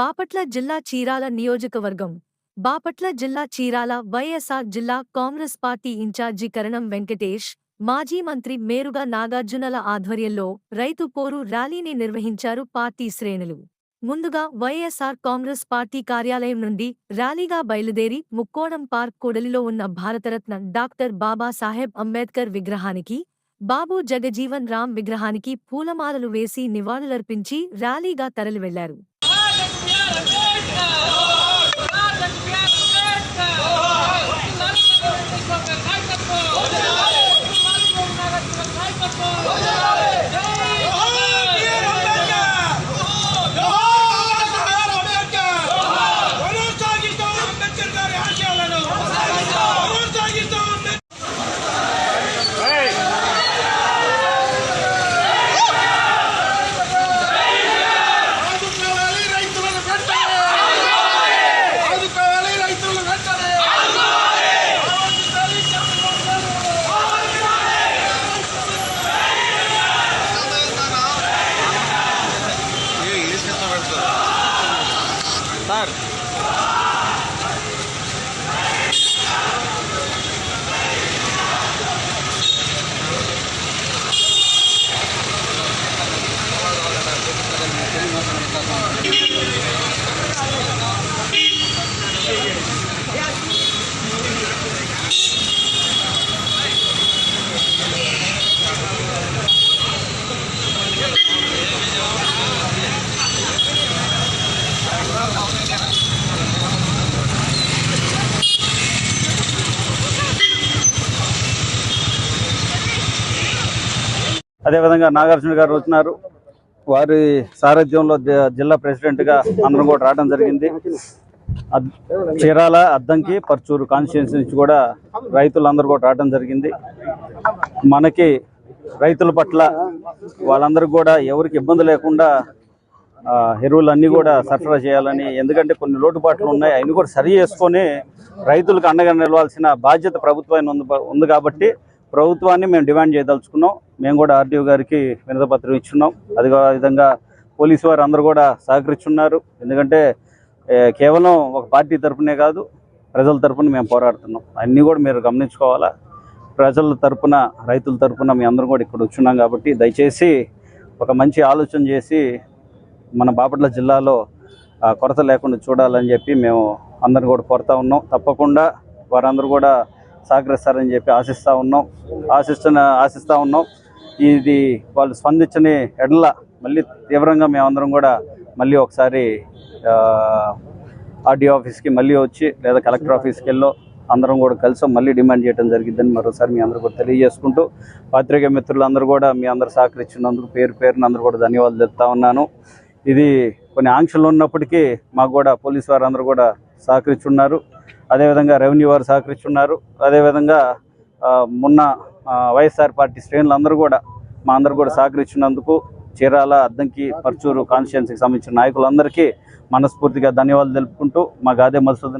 బాపట్ల జిల్లా చీరాల నియోజకవర్గం. బాపట్ల జిల్లా చీరాల వైఎస్ఆర్ జిల్లా Congress party incharge Karanam Venkatesh మాజీ మంత్రి మేరుగా నాగార్జునల ఆధ్వర్యంలో రైతు పోరు ర్యాలీని నిర్వహించారు పార్టీ శ్రేణులు. ముందుగా వైఎస్ఆర్ కాంగ్రెస్ పార్టీ కార్యాలయం నుండి ర్యాలీగా బయలుదేరి ముక్కోణం పార్క్ కూడలిలో ఉన్న భారతరత్న డాక్టర్ బాబాసాహెబ్ అంబేద్కర్ విగ్రహానికి బాబు జగజీవన్ రామ్ విగ్రహానికి పూలమాలలు వేసి నివాళులర్పించి ర్యాలీగా తరలివెళ్ళారు. Let's go! సార్ అదేవిధంగా నాగార్జున గారు వచ్చినారు. వారి సారథ్యంలో జిల్లా ప్రెసిడెంట్గా అందరం కూడా రావడం జరిగింది. అద్- చీరాల అద్దంకి పర్చూరు కాన్స్టిట్యున్సీ నుంచి కూడా రైతులందరూ కూడా రావడం జరిగింది. మనకి రైతుల పట్ల వాళ్ళందరికీ కూడా ఎవరికి ఇబ్బంది లేకుండా ఎరువులు అన్నీ కూడా సరఫరా చేయాలని ఎందుకంటే కొన్ని లోటుపాట్లు ఉన్నాయి. అవన్నీ కూడా సరి చేసుకొని రైతులకు అండగా నిలవాల్సిన బాధ్యత ప్రభుత్వాన్ని ఉంది కాబట్టి ప్రభుత్వాన్ని మేము డిమాండ్ చేయదలుచుకున్నాం. మేము కూడా ఆర్డీఓ గారికి వినతపత్రం ఇచ్చున్నాం. అది విధంగా పోలీసు వారు అందరూ కూడా సహకరిస్తున్నారు. ఎందుకంటే కేవలం ఒక పార్టీ తరఫునే కాదు ప్రజల తరఫున మేము పోరాడుతున్నాం. అన్నీ కూడా మీరు గమనించుకోవాలా? ప్రజల తరఫున రైతుల తరఫున మీ అందరం కూడా ఇక్కడ వచ్చున్నాం కాబట్టి దయచేసి ఒక మంచి ఆలోచన చేసి మన బాపట్ల జిల్లాలో కొరత లేకుండా చూడాలని చెప్పి మేము అందరం కూడా కోరుతా ఉన్నాం. తప్పకుండా వారందరూ కూడా సహకరిస్తారని చెప్పి ఆశిస్తూ ఉన్నాం. ఆశిస్తున్న ఆశిస్తూ ఉన్నాం. ఇది వాళ్ళు స్పందించని ఎడల మళ్ళీ తీవ్రంగా మేమందరం కూడా మళ్ళీ ఒకసారి ఆర్డీఓ ఆఫీస్కి మళ్ళీ వచ్చి లేదా కలెక్టర్ ఆఫీస్కి వెళ్ళో అందరం కూడా కలిసి మళ్ళీ డిమాండ్ చేయడం జరిగిందని మరోసారి మీ అందరూ కూడా తెలియజేసుకుంటూ పాత్రిక మిత్రులందరూ కూడా మీ అందరు సహకరించినందుకు పేరు పేరున అందరూ కూడా ధన్యవాదాలు చెప్తా ఉన్నాను. ఇది కొన్ని ఆంక్షలు ఉన్నప్పటికీ మాకు కూడా పోలీసు వారు అందరూ కూడా సహకరించున్నారు అదేవిధంగా రెవెన్యూ వారు సహకరిస్తున్నారు. అదేవిధంగా ఆ, మొన్న ఆ, వైఎస్ఆర్ పార్టీ శ్రేణులు అందరూ కూడా మా అందరూ కూడా సహకరించినందుకు చీరాల అద్దంకి పర్చూరు కాన్స్టిట్యున్సీకి సంబంధించిన నాయకులందరికీ మనస్ఫూర్తిగా ధన్యవాదాలు తెలుపుకుంటూ మా గాదే మధుసూదన్